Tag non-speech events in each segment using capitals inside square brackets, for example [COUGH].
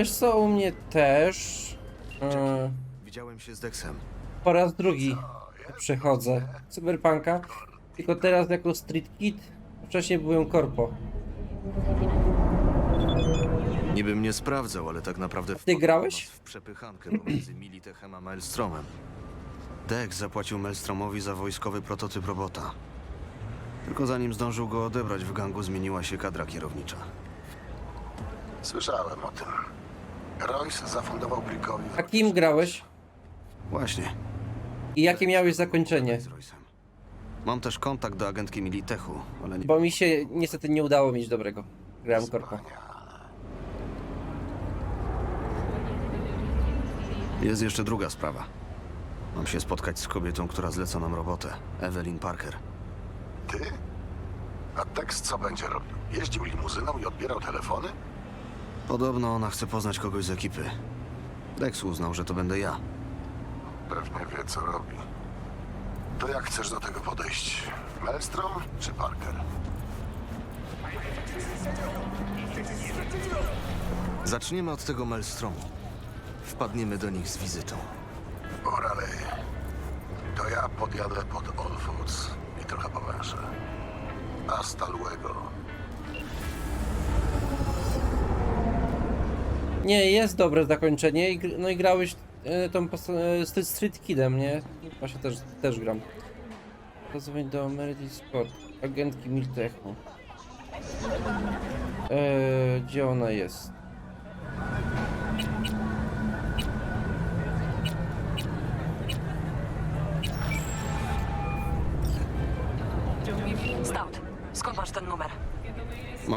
Wiesz co, u mnie też... Yy, Widziałem się z Dexem. po raz drugi przechodzę Cyberpunka, tylko teraz jako Street Kid, wcześniej byłem Korpo. Niby mnie sprawdzał, ale tak naprawdę wpadł grałeś? w przepychankę pomiędzy Militechem a Maelstromem. Dex zapłacił Maelstromowi za wojskowy prototyp robota. Tylko zanim zdążył go odebrać, w gangu zmieniła się kadra kierownicza. Słyszałem o tym. Royce zafundował Brickowi... A kim grałeś? Właśnie, I jakie miałeś zakończenie? z Royce'em. Mam też kontakt do agentki Militechu, ale nie... Bo mi się niestety nie udało mieć dobrego. Grałem Korpo. Jest jeszcze druga sprawa. Mam się spotkać z kobietą, która zleca nam robotę. Evelyn Parker. Ty? A tekst co będzie robił? Jeździł limuzyną i odbierał telefony? Podobno ona chce poznać kogoś z ekipy. Dex uznał, że to będę ja. Pewnie wie, co robi. To jak chcesz do tego podejść? Maelstrom czy Parker? Zaczniemy od tego Maelstromu. Wpadniemy do nich z wizytą. Orale. To ja podjadę pod All Foods i trochę powęszę. Hasta luego. Nie, jest dobre zakończenie. I, no i grałeś e, tą posta- e, Street- Kidem, nie? Właśnie też, też gram. Pozwól do Meredith Scott, agentki Miltechu. Eee, gdzie ona jest?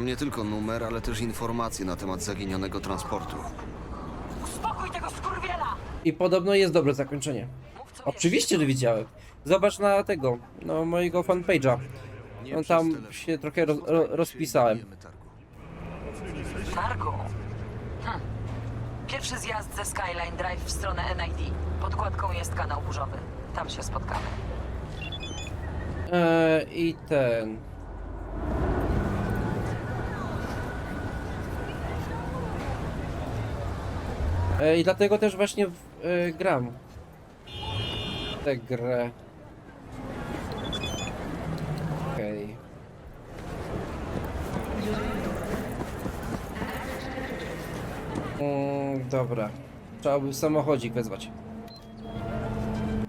Mam nie tylko numer, ale też informacje na temat zaginionego transportu. Spokój tego skurwiela! I podobno jest dobre zakończenie. Mów co Oczywiście, że widziałem. Zobacz na tego, no mojego fanpage'a. Nie No przez tam telefon. się trochę roz, ro, rozpisałem. Targu. wiesz. Targu. Hm. Pierwszy zjazd ze Skyline Drive w stronę NID. Pod kładką jest kanał burzowy. Tam się spotkamy. Eee, I ten. E, I dlatego też właśnie w, e, gram. Tę grę. Okej. Mm, dobra. Trzeba by samochodzik wezwać.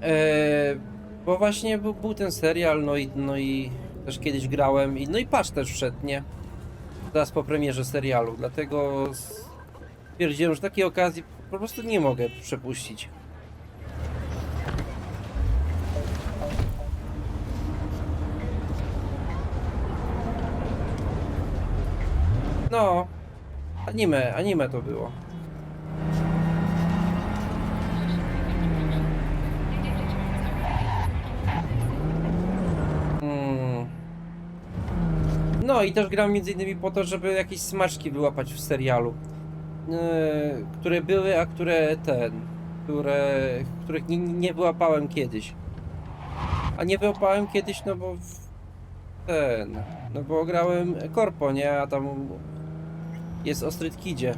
Eee, bo właśnie był, był ten serial, no i, no i też kiedyś grałem, i, no i patrz też wszedł, nie? Teraz po premierze serialu, dlatego stwierdziłem, że takiej okazji po prostu nie mogę przepuścić. No, anime, anime to było. Mm. No i też gram między innymi po to, żeby jakieś smaczki wyłapać w serialu. Yy, które były, a które ten. Które, których nie, nie wyłapałem kiedyś. A nie wyłapałem kiedyś, no bo ten. No bo grałem korpo, nie? A tam jest o Street Kidzie.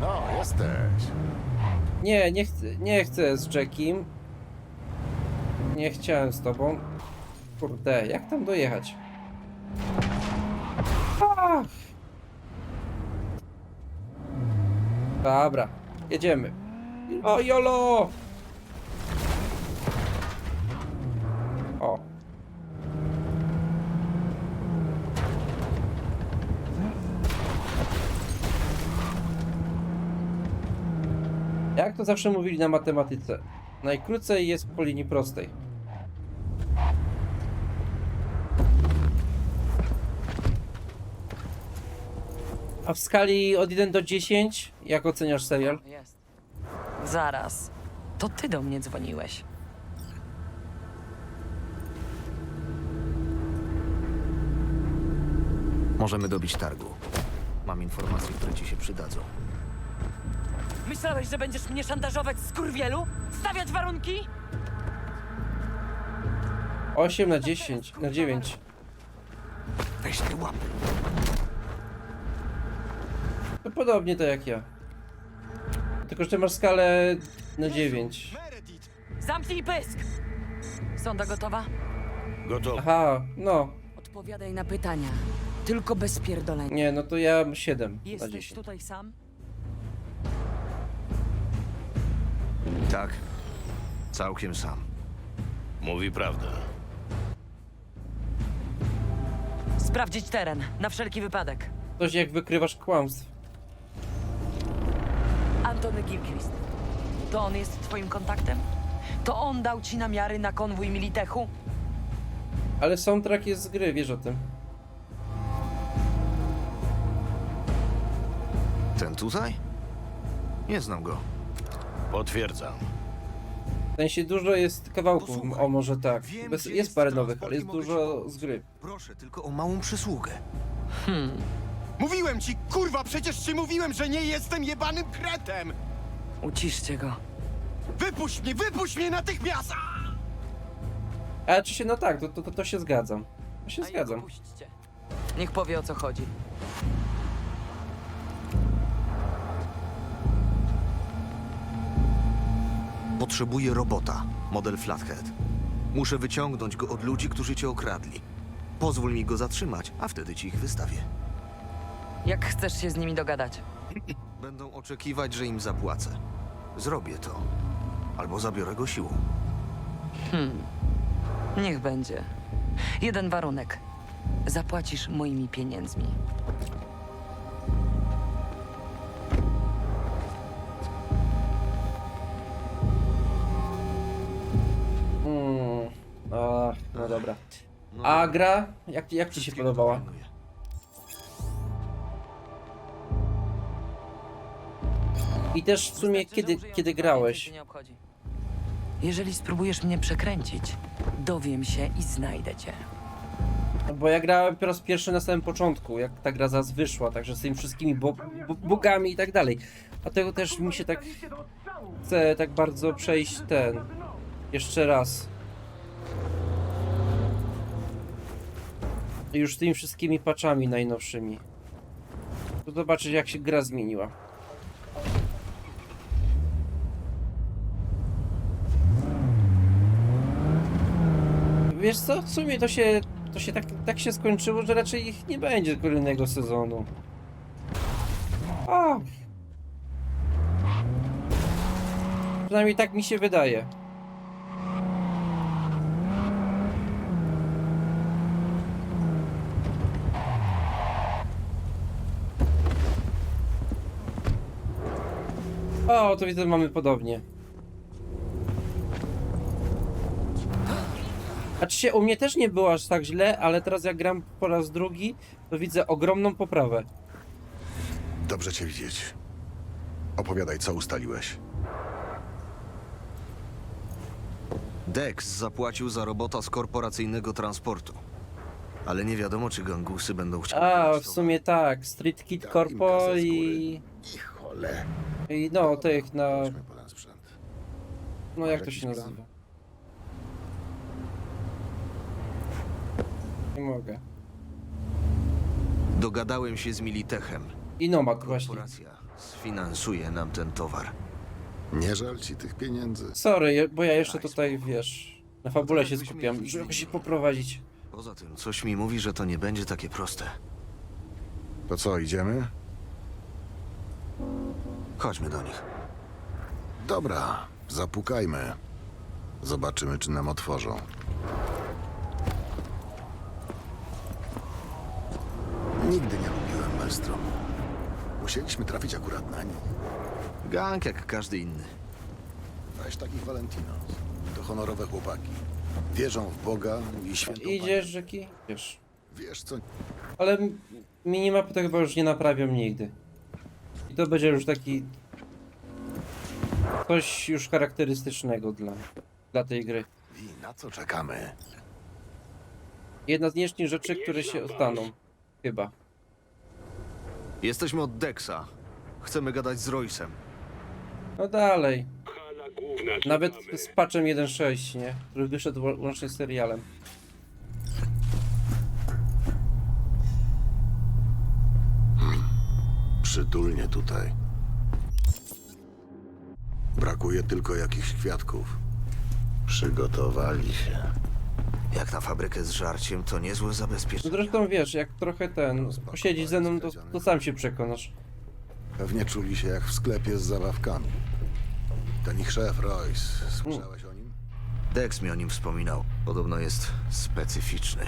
No, jesteś. Nie, nie chcę, nie chcę z Jackiem. Nie chciałem z tobą. Kurde, jak tam dojechać? Ach. Dobra, jedziemy. O, jolo! O. Jak to zawsze mówili na matematyce, najkrócej jest po linii prostej. A w skali od 1 do 10, jak oceniasz serial? Jest. Zaraz. To ty do mnie dzwoniłeś. Możemy dobić targu. Mam informacje, które ci się przydadzą. Myślałeś, że będziesz mnie szantażować, skurwielu? Stawiać warunki? 8 na 10, na 9. Weź te łapy. To podobnie tak jak ja. Tylko, że ty masz skalę na 9. Meredith! Zamknij pysk! Sonda gotowa? Gotowy. Aha, no. Odpowiadaj na pytania. Tylko bez pierdolenia. Nie, no to ja 7 na Jesteś 10. tutaj sam? Tak. Całkiem sam. Mówi prawdę. Sprawdzić teren, na wszelki wypadek. Coś jak wykrywasz kłamstw. Antony Gilchrist. To on jest twoim kontaktem? To on dał ci namiary na konwój Militechu? Ale soundtrack jest z gry, wiesz o tym. Ten tutaj? Nie znam go. Potwierdzam. W sensie dużo jest kawałków, Posłuchaj, o może tak. wiem, Bez, gdzie jest jest parę transport nowych, ale i jest mogę dużo z gry. Proszę tylko o małą przysługę. Mówiłem ci, kurwa, przecież ci mówiłem, że nie jestem jebanym kretem! Uciszcie go. Wypuść mnie, wypuść mnie natychmiast! Ale czy się, no tak, to, to, to, to się zgadzam. To się A zgadzam. puśćcie. Niech powie o co chodzi. Potrzebuję robota, model Flathead. Muszę wyciągnąć go od ludzi, którzy cię okradli. Pozwól mi go zatrzymać, a wtedy ci ich wystawię. Jak chcesz się z nimi dogadać? [LAUGHS] Będą oczekiwać, że im zapłacę. Zrobię to. Albo zabiorę go siłą. Niech będzie. Jeden warunek. Zapłacisz moimi pieniędzmi. Mm. A, no dobra. No A dobra. gra? Jak, jak ci się podobała? I też w sumie kiedy, kiedy tego, grałeś? Jeżeli spróbujesz mnie przekręcić, dowiem się i znajdę cię. Bo ja grałem po raz pierwszy na samym początku, jak ta gra zaraz wyszła, także z tymi wszystkimi bo, bo, bugami i tak dalej. Dlatego też mi się tak chce tak bardzo przejść ten jeszcze raz. Już z tymi wszystkimi patchami najnowszymi. To zobaczyć jak się gra zmieniła. Wiesz co, w sumie to się, to się tak, tak się skończyło, że raczej ich nie będzie kolejnego sezonu. A. Przynajmniej tak mi się wydaje. O, to widzę, mamy podobnie. Znaczy się, u mnie też nie było aż tak źle, ale teraz jak gram po raz drugi, to widzę ogromną poprawę. Dobrze cię widzieć. Opowiadaj, co ustaliłeś. Dex zapłacił za robota z korporacyjnego transportu. Ale nie wiadomo, czy gangusy będą chciały... A, w sumie tak, Street Kid Corpo i... I chole. i no, tych na... Chodźmy po ten sprzęt. no jak to się nazywa? Nie mogę. Dogadałem się z Militechem. I Nomad właśnie. Korporacja sfinansuje nam ten towar. Nie żal ci tych pieniędzy. Sorry, je- bo ja jeszcze tutaj, wiesz, na fabule się Jakbyśmy skupiam, żeby się poprowadzić. Poza tym, coś mi mówi, że to nie będzie takie proste. To co, idziemy? Chodźmy do nich. Dobra, zapukajmy. Zobaczymy, czy nam otworzą. Nigdy nie lubiłem Maelstromu. Musieliśmy trafić akurat na nich. Gang jak każdy inny. Weź takich Valentinos. To honorowe chłopaki. Wierzą w Boga i świętą Idziesz, rzeki? Wiesz. Pamięć. Wiesz co? Ale m- minimapy to chyba już nie naprawią nigdy. I to będzie już taki... Coś już charakterystycznego dla, dla tej gry. I na co czekamy? Jedna z nielicznych rzeczy, które się ostaną. Chyba. Jesteśmy od Dexa. Chcemy gadać z Roysem. No dalej. Nawet z patchem 1.6, nie? Który wyszedł łącznie z serialem. przytulnie tutaj. Brakuje tylko jakichś kwiatków. Przygotowali się. Jak na fabrykę z żarciem, to niezłe No zabezpieczenie. zresztą wiesz, jak trochę ten, posiedzisz ze mną, to, to sam się przekonasz. Pewnie czuli się jak w sklepie z zabawkami. Ten ich szef, Royce. Słyszałeś o nim? Dex mi o nim wspominał. Podobno jest specyficzny.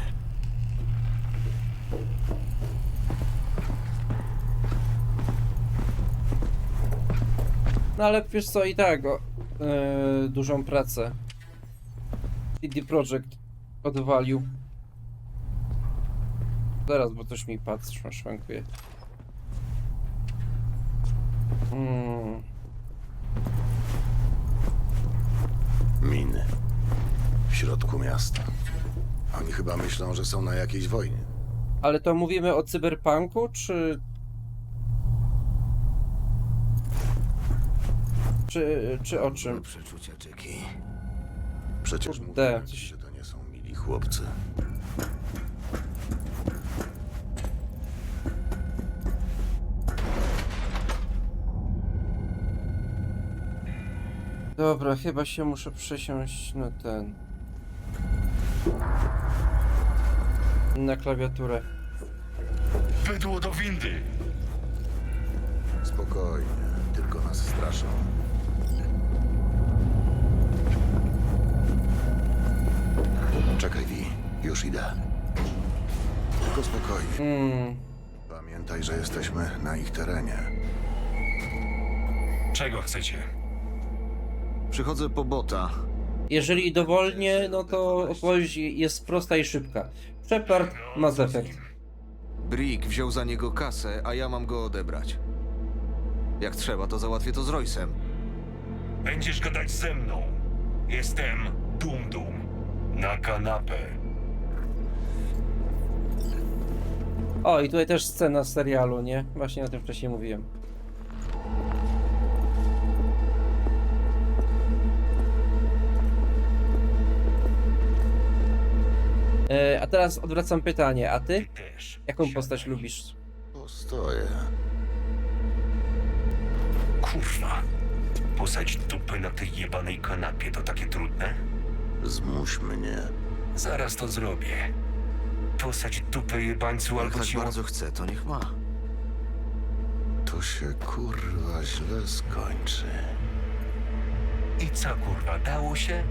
No ale wiesz co, i tak, o, e, dużą pracę CD Projekt odwalił. Zaraz, bo coś mi patrz, szwankuje. Mm, Miny. W środku miasta. Oni chyba myślą, że są na jakiejś wojnie. ale to mówimy o cyberpunku, czy... Czy, czy o czym? przeczucia, Jackie. Przecież Kurde, mówiłem ci, że to nie są mili chłopcy. Dobra, chyba się muszę przesiąść na ten... Na klawiaturę. Bydło do windy! Spokojnie, tylko nas straszą. Już idę. Tylko spokojnie. Hmm, Pamiętaj, że jesteśmy na ich terenie. Czego chcecie? Przychodzę po bota. jeżeli dowolnie, no to odpowiedź jest prosta i szybka. Shepard, Mass Effect. Brick wziął za niego kasę, a ja mam go odebrać. Jak trzeba, to załatwię to z Roysem. Będziesz gadać ze mną. Jestem Dum Dum. Na kanapę. O, i tutaj też scena z serialu, nie? Właśnie o tym wcześniej mówiłem. E, a teraz odwracam pytanie, a ty? Też. Jaką postać lubisz? Postoję. Kurwa. Posadź dupę na tej jebanej kanapie to takie trudne? Zmuś mnie. Zaraz to zrobię. Posadź dupę jebańcu Jak albo tak ci bardzo chce, to niech ma. To się kurwa źle skończy. I co kurwa, dało się?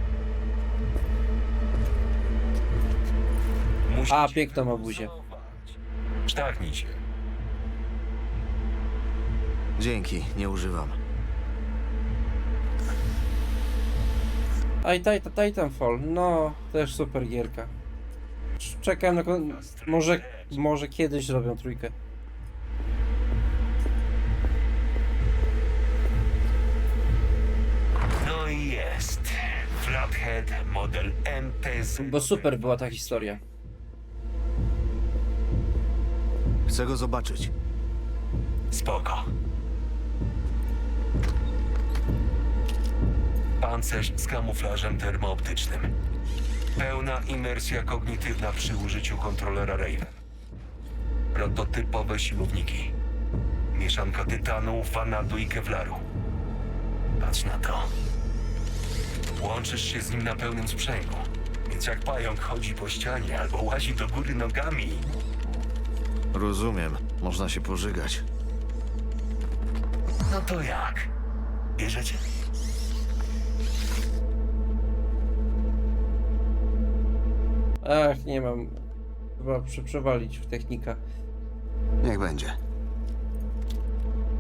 Musicie A, piękną ma buzię. Sztachnij się. Dzięki, nie używam. A i Titan, Titanfall, no, też super gierka. Cz- Czekam na kon... Może, może kiedyś robią trójkę. No i jest. Flathead model MTZ. Bo super była ta historia. Chcę go zobaczyć. Spoko. Pancerz z kamuflażem termooptycznym. Pełna imersja kognitywna przy użyciu kontrolera Raven. Prototypowe siłowniki. Mieszanka tytanu, vanadu i kevlaru. Patrz na to. Łączysz się z nim na pełnym sprzęgu. Więc jak pająk chodzi po ścianie albo łazi do góry nogami, Rozumiem, można się pożygać. no to jak? Bierzecie? Ach, nie mam. Chyba prze- przewalić w technika. Niech będzie.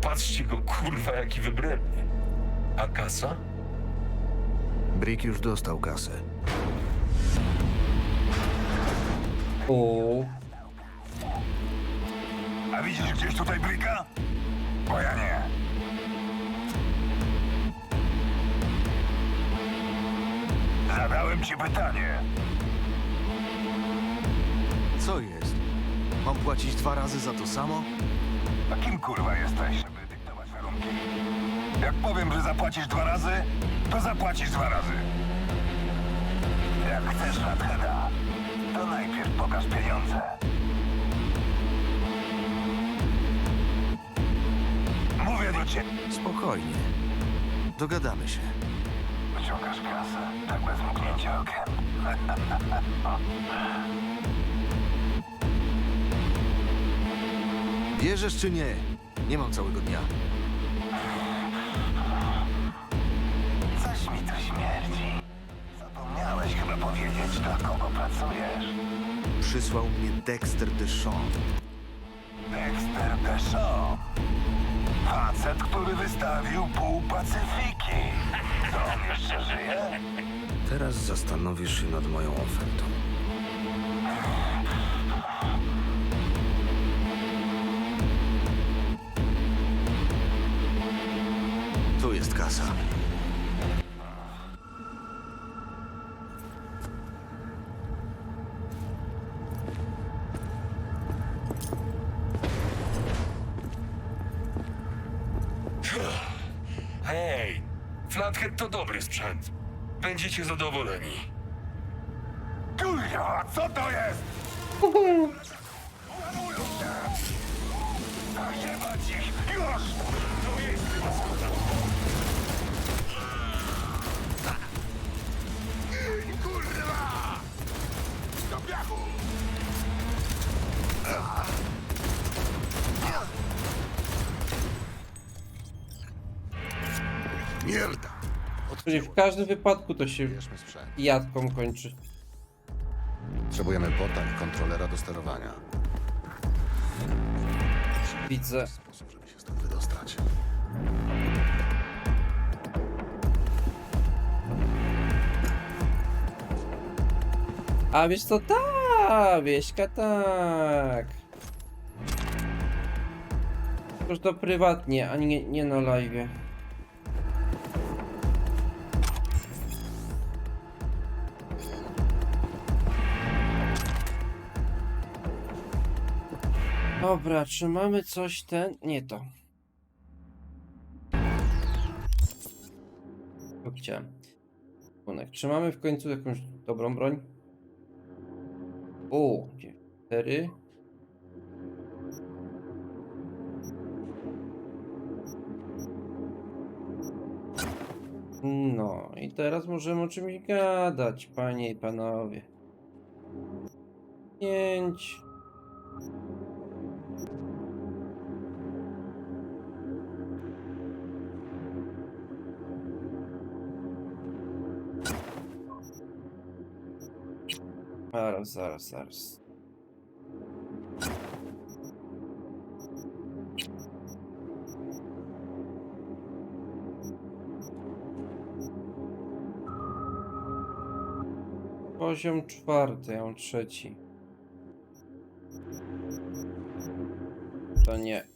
Patrzcie go, kurwa, jaki wybredny. A kasa? Brick już dostał kasę. Uuu. A widzisz gdzieś tutaj bryka? Bo ja nie. Zadałem ci pytanie. Co jest? Mam płacić dwa razy za to samo? A kim kurwa jesteś, żeby dyktować warunki? Jak powiem, że zapłacisz dwa razy, to zapłacisz dwa razy. Jak chcesz Radheada, to najpierw pokaż pieniądze. cię. Spokojnie. Dogadamy się. Wyciągasz kasę, tak bez mknięcia okiem. [LAUGHS] Bierzesz czy nie? Nie mam całego dnia. Coś mi tu śmierdzi. Zapomniałeś chyba powiedzieć, dla kogo pracujesz. Przysłał mnie Dexter Deschamps. Dexter Deshawn. Facet, który wystawił pół Pacyfiki. To on jeszcze żyje? Teraz zastanowisz się nad moją ofertą. Jest kasa. Hej, Flathead to dobry sprzęt. Będziecie zadowoleni. Kurwa, co to jest? Zajebać ich! Już! Do miejsca na piachu! Mierda! Czyli w każdym wypadku to się Bierzmy sprzęt. jadką kończy. Potrzebujemy bota i kontrolera do sterowania. Widzę. Sposób, żeby się stąd wydostać. A wiesz co, ta wieśka tak. Już to prywatnie, a nie, nie na live. Dobra, czy mamy coś ten? Nie to. To chciałem. Czy mamy w końcu jakąś dobrą broń? O, gdzie? Cztery. No i teraz możemy o czymś gadać, panie i panowie. Pięć. Zaraz, zaraz, zaraz. Poziom czwarty, ja mam trzeci. To nie.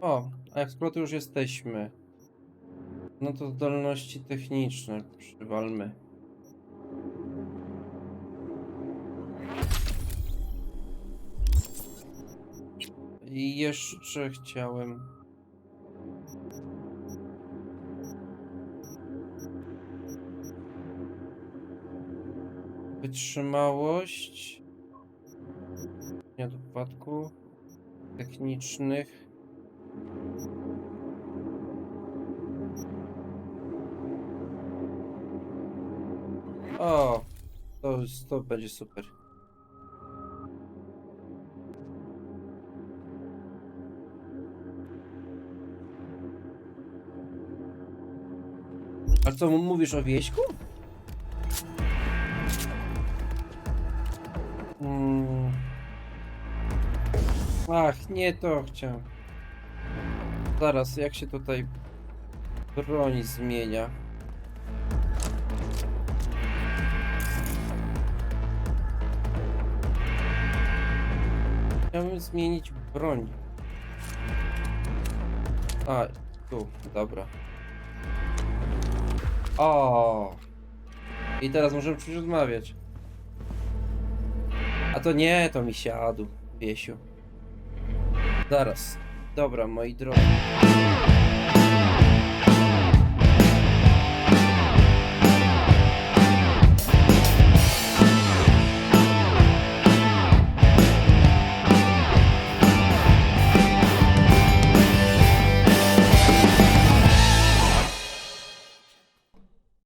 O, a już jesteśmy. No to zdolności techniczne przywalmy. I jeszcze chciałem. Wytrzymałość. Nie do wypadku technicznych. O, to, to będzie super. A co mówisz o wieśku? Mm. Ach, nie to chciałem. Zaraz, jak się tutaj broń zmienia? Chciałbym zmienić broń. A, tu, dobra. O. I teraz możemy czymś rozmawiać. A to nie, to mi siadł, Wiesiu. Zaraz. Dobra, moi drodzy.